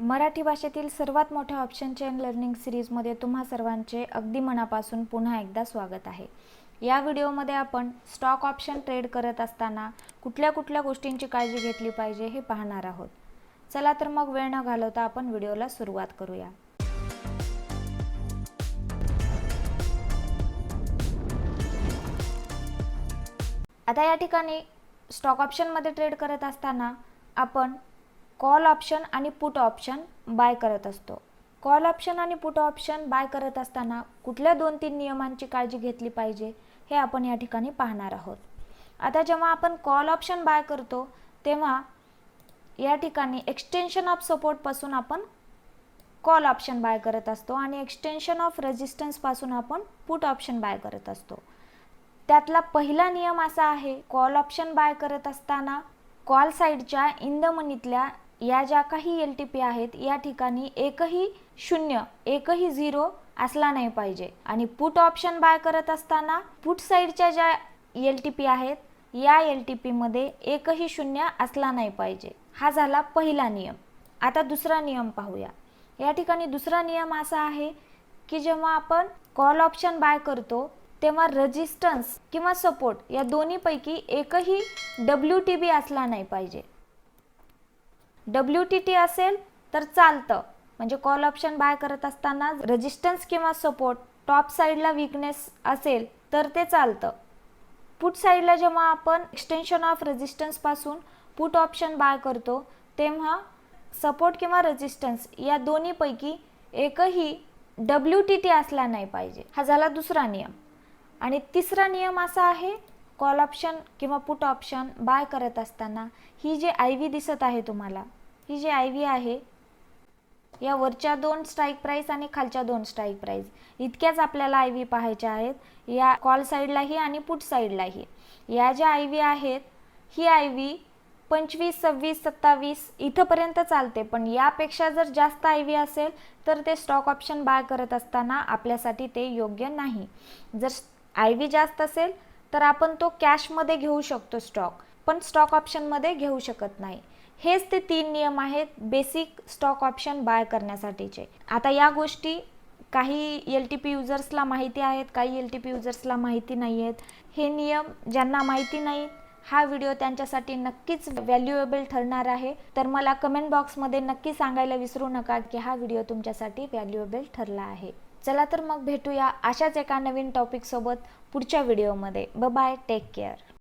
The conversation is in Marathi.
मराठी भाषेतील सर्वात मोठ्या ऑप्शन चेन लर्निंग सिरीजमध्ये तुम्हा सर्वांचे अगदी मनापासून पुन्हा एकदा स्वागत आहे. या व्हिडिओमध्ये आपण स्टॉक ऑप्शन ट्रेड करत असताना कुठल्या कुठल्या गोष्टींची काळजी घेतली पाहिजे हे पाहणार आहोत. चला तर मग वेळ न घालवता आपण व्हिडिओला सुरुवात करूया. आता या ठिकाणी स्टॉक ऑप्शनमध्ये ट्रेड करत असताना आपण कॉल ऑप्शन आणि पुट ऑप्शन बाय करत असतो. कॉल ऑप्शन आणि पुट ऑप्शन बाय करत असताना कुठल्या दोन तीन नियमांची काळजी घेतली पाहिजे हे आपण या ठिकाणी पाहणार आहोत. आता जेव्हा आपण कॉल ऑप्शन बाय करतो तेव्हा या ठिकाणी एक्सटेन्शन ऑफ सपोर्टपासून आपण कॉल ऑप्शन बाय करत असतो आणि एक्सटेन्शन ऑफ रेजिस्टन्सपासून आपण पुट ऑप्शन बाय करत असतो. त्यातला पहिला नियम असा आहे कॉल ऑप्शन बाय करत असताना कॉल साईडच्या इन द मनीतल्या या ज्या काही एल टी पी आहेत या ठिकाणी एकही शून्य एकही झिरो असला नाही पाहिजे. आणि पुट ऑप्शन बाय करत असताना पुट साईडच्या ज्या एल टी पी आहेत या एल टी पीमध्ये एकही शून्य असला नाही पाहिजे. हा झाला पहिला नियम. आता दुसरा नियम पाहूया. या ठिकाणी दुसरा नियम असा आहे की जेव्हा आपण कॉल ऑप्शन बाय करतो तेव्हा रजिस्टन्स किंवा सपोर्ट या दोन्हीपैकी एकही डब्ल्यू टी बी असला नाही पाहिजे. डब्ल्यू टी टी असेल तर चालतं. म्हणजे कॉल ऑप्शन बाय करत असताना रजिस्टन्स किंवा सपोर्ट टॉप साईडला विकनेस असेल तर ते चालतं. पुट साईडला जेव्हा आपण एक्सटेन्शन ऑफ रेजिस्टन्सपासून पुट ऑप्शन बाय करतो तेव्हा सपोर्ट किंवा रेजिस्टन्स या दोन्हीपैकी एकही डब्ल्यू टी टी असला नाही पाहिजे. हा झाला दुसरा नियम. आणि तिसरा नियम असा आहे कॉल ऑप्शन किंवा पुट ऑप्शन बाय करत असताना ही जी आय व्ही दिसत आहे तुम्हाला ही जी आय व्ही आहे या वरच्या दोन स्ट्राईक प्राईस आणि खालच्या दोन स्ट्राईक प्राईस इतक्याच आपल्याला आय व्ही पाहायच्या आहेत. या कॉल साईडलाही आणि पुट साईडलाही या ज्या आय व्ही आहेत ही आय व्ही पंचवीस सव्वीस सत्तावीस इथंपर्यंत चालते. पण यापेक्षा जर जास्त आय व्ही असेल तर ते स्टॉक ऑप्शन बाय करत असताना आपल्यासाठी ते योग्य नाही. जर आय व्ही जास्त असेल तर आपण तो कॅशमध्ये घेऊ शकतो स्टॉक पण स्टॉक ऑप्शनमध्ये घेऊ शकत नाही. हेच ते तीन नियम आहेत बेसिक स्टॉक ऑप्शन बाय करण्यासाठीचे. आता या गोष्टी काही एल टी पी युजर्सला माहिती आहेत काही एल टी पी युजर्सला माहिती नाही आहेत हे नियम ज्यांना माहिती नाही हा व्हिडिओ त्यांच्यासाठी नक्कीच व्हॅल्युएबल ठरणार आहे. तर मला कमेंट बॉक्समध्ये नक्की सांगायला विसरू नका की हा व्हिडिओ तुमच्यासाठी व्हॅल्युएबल ठरला आहे. चला तर मग भेटूया अशाच एका नवीन टॉपिकसोबत पुढच्या व्हिडिओमध्ये ब बाय टेक केअर